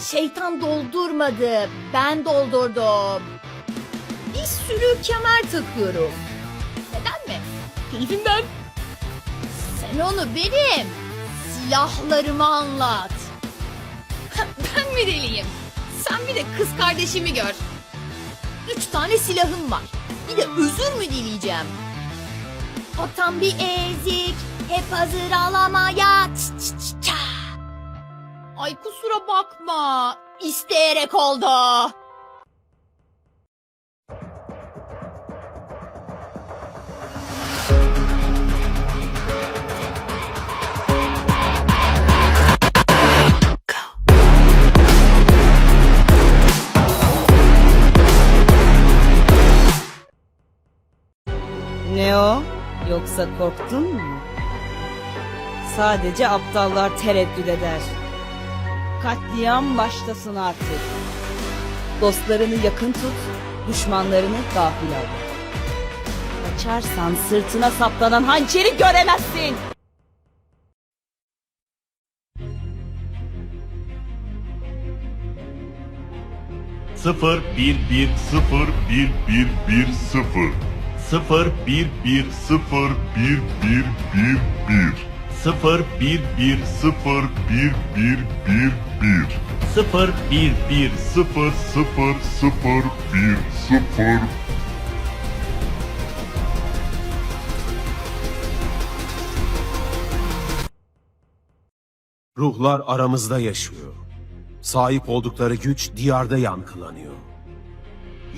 Şeytan doldurmadı. Ben doldurdum. Bir sürü kemer takıyorum. Neden mi? Keyfimden. Sen onu benim silahlarıma anlat. ben mi deliyim? Sen bir de kız kardeşimi gör. Üç tane silahım var. Bir de özür mü dileyeceğim? O tam bir ezik. Hep hazır ağlamaya. Ay kusura bakma. İsteyerek oldu. Ne? Yoksa korktun mu? Sadece aptallar tereddüt eder. Katliam başlasın artık. Dostlarını yakın tut, düşmanlarını gafil al. Kaçarsan sırtına saplanan hançeri göremezsin. Sıfır bir bir sıfır bir bir bir sıfır sıfır bir bir sıfır bir bir bir bir sıfır bir bir sıfır bir bir bir bir sıfır bir bir sıfır sıfır sıfır bir sıfır Ruhlar aramızda yaşıyor. Sahip oldukları güç diyarda yankılanıyor.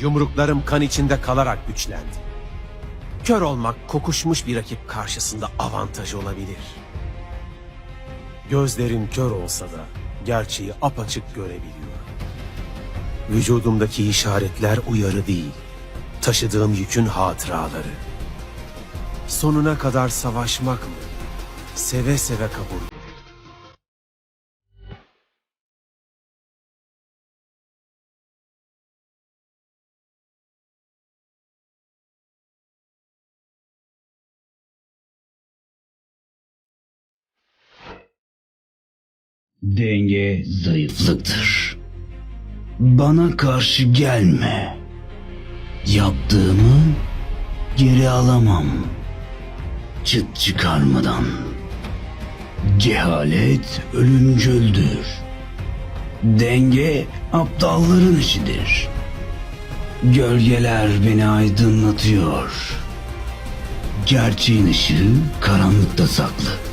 Yumruklarım kan içinde kalarak güçlendi. Kör olmak kokuşmuş bir rakip karşısında avantaj olabilir. Gözlerim kör olsa da gerçeği apaçık görebiliyor. Vücudumdaki işaretler uyarı değil, taşıdığım yükün hatıraları. Sonuna kadar savaşmak mı? Seve seve kabul Denge zayıflıktır. Bana karşı gelme. Yaptığımı geri alamam. Çıt çıkarmadan. Cehalet ölümcüldür. Denge aptalların işidir. Gölgeler beni aydınlatıyor. Gerçeğin ışığı karanlıkta saklı.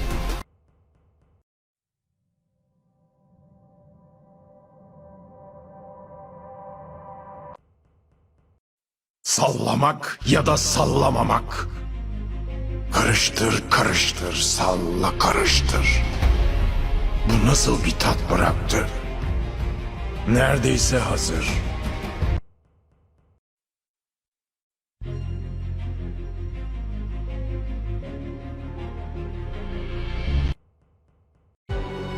Sallamak ya da sallamamak. Karıştır karıştır salla karıştır. Bu nasıl bir tat bıraktı? Neredeyse hazır.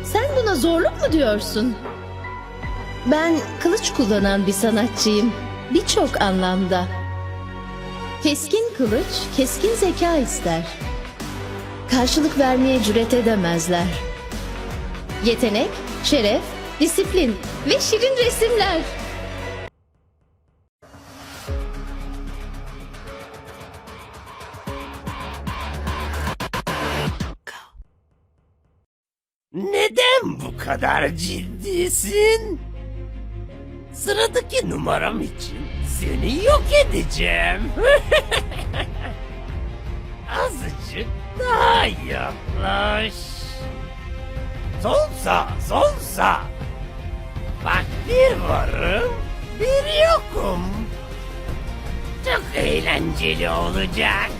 Sen buna zorluk mu diyorsun? Ben kılıç kullanan bir sanatçıyım. Birçok anlamda. Keskin kılıç, keskin zeka ister. Karşılık vermeye cüret edemezler. Yetenek, şeref, disiplin ve şirin resimler. Neden bu kadar ciddisin? Sıradaki numaram için seni yok edeceğim. Azıcık daha yaklaş. Sol sağ. Bak bir varım, bir yokum. Çok eğlenceli olacak.